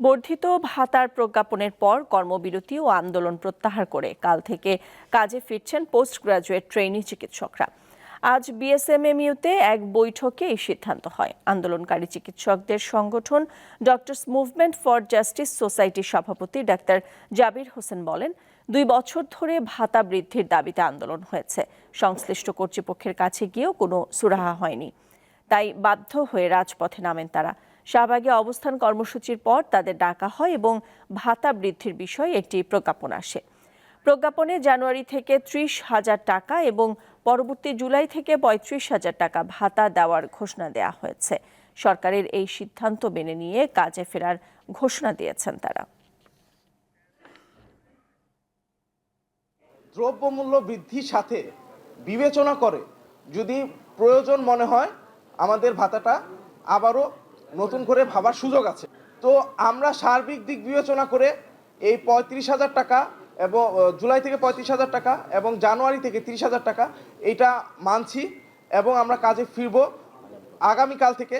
বর্ধিত ভাতার প্রজ্ঞাপনের পর কর্মবিরতি ও আন্দোলন প্রত্যাহার করে কাল থেকে কাজে ফিরছেন পোস্ট গ্রাজুয়েট ট্রেনি চিকিৎসকরা। আজ বিএসএমএমইউতে এক বৈঠকে এই সিদ্ধান্ত হয়। আন্দোলনকারী চিকিৎসকদের সংগঠন ডক্টরস মুভমেন্ট ফর জাস্টিস সোসাইটির সভাপতি ডাক্তার জাবির হোসেন বলেন, দুই বছর ধরে ভাতা বৃদ্ধির দাবিতে আন্দোলন হয়েছে। সংশ্লিষ্ট কর্তৃপক্ষের কাছে গিয়েও কোনো সুরাহা হয়নি। তাই বাধ্য হয়ে রাজপথে নামেন তারা। শাহবাগে অবস্থান কর্মসূচির পর তাদের ডাকা হয় এবং ভাতা বৃদ্ধির বিষয়ে একটি প্রজ্ঞাপন আসে। প্রজ্ঞাপনে জানুয়ারি থেকে ত্রিশ হাজার টাকা এবং পরবর্তী জুলাই থেকে পঁয়ত্রিশ হাজার টাকা ভাতা দেওয়ার ঘোষণা দেওয়া হয়েছে। সরকারের এই সিদ্ধান্ত মেনে নিয়ে কাজে ফেরার ঘোষণা দিয়েছেন তারা। দ্রব্যমূল্য বৃদ্ধির সাথে বিবেচনা করে যদি প্রয়োজন মনে হয়, আমাদের ভাতাটা আবারও নতুন করে ভাবার সুযোগ আছে। তো আমরা সার্বিক দিক বিবেচনা করে এই পঁয়ত্রিশ হাজার টাকা এবং জুলাই থেকে পঁয়ত্রিশ হাজার টাকা এবং জানুয়ারি থেকে তিরিশ হাজার টাকা, এটা মানছি এবং আমরা কাজে ফিরব। আগামীকাল থেকে